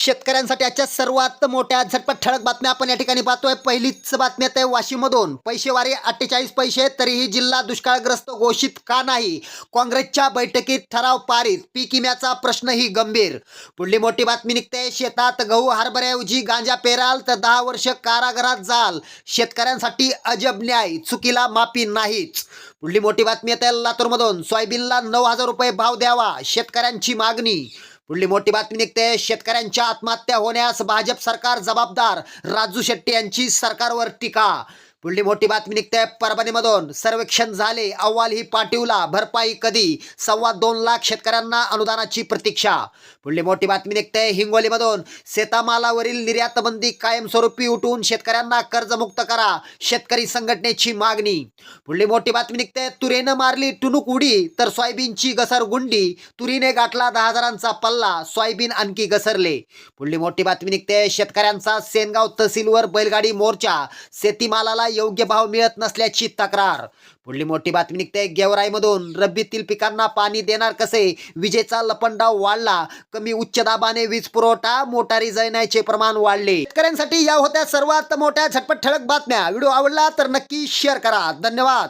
शेतकऱ्यांसाठी आजच्या सर्वात मोठ्या झटपट ठळक बातम्या आपण या ठिकाणी पाहतोय. पहिलीच बातमी आहे वाशीमधून पैसेवारी अठ्ठेचाळीस पैसे तरीही जिल्हा दुष्काळग्रस्त घोषित का नाही? काँग्रेसच्या बैठकीत ठराव पारित. पीक विम्याचा प्रश्नही गंभीर. पुढली मोठी बातमी निघते. शेतात गहू हरभऱ्याऐवजी गांजा पेराल तर दहा वर्ष कारागृहात जाल. शेतकऱ्यांसाठी अजब न्याय. चुकीला माफी नाहीच. पुढली मोठी बातमी येते लातूरमधून. सोयाबीनला नऊ हजार रुपये भाव द्यावा. शेतकऱ्यांची मागणी पुढली मोठी बातमी निघते. शेतकऱ्यांच्या आत्महत्या होण्यास भाजप सरकार जबाबदार. राजू शेट्टी यांची सरकारवर टीका पुढली मोठी बातमी निघते परभणीमधून. सर्वेक्षण झाले अहवाल ही पाठिवला भरपाई कधी? सव्वा दोन लाख शेतकऱ्यांना अनुदानाची प्रतीक्षा. पुढली मोठी बातमी निघते हिंगोलीमधून. शेतामालावरील निर्यात बंदी कायमस्वरूपी उठवून शेतकऱ्यांना कर्जमुक्त करा शेतकरी संघटनेची मागणी. पुढली मोठी बातमी निघते तुरेनं मारली टुनुक उडी तर सोयाबीनची घसर गुंडी तुरीने गाठला दहा हजारांचा पल्ला सोयाबीन आणखी घसरले. पुढली मोठी बातमी निघते शेतकऱ्यांचा सेनगाव तहसीलवर बैलगाडी मोर्चा शेतीमालाला योग्य भाव मिळत नसल्याची तक्रार. पुढली मोठी बातमी निघते गेवराईमधून. रब्बीतील पिकांना पाणी देणार कसे? विजेचा लपंडाव वाढला. कमी उच्च दाबाने वीज पुरवठा मोटारी जळण्याचे प्रमाण वाढले. शेतकऱ्यांसाठी या होत्या सर्वात मोठ्या झटपट ठळक बातम्या. व्हिडिओ आवडला तर नक्की शेअर करा. धन्यवाद.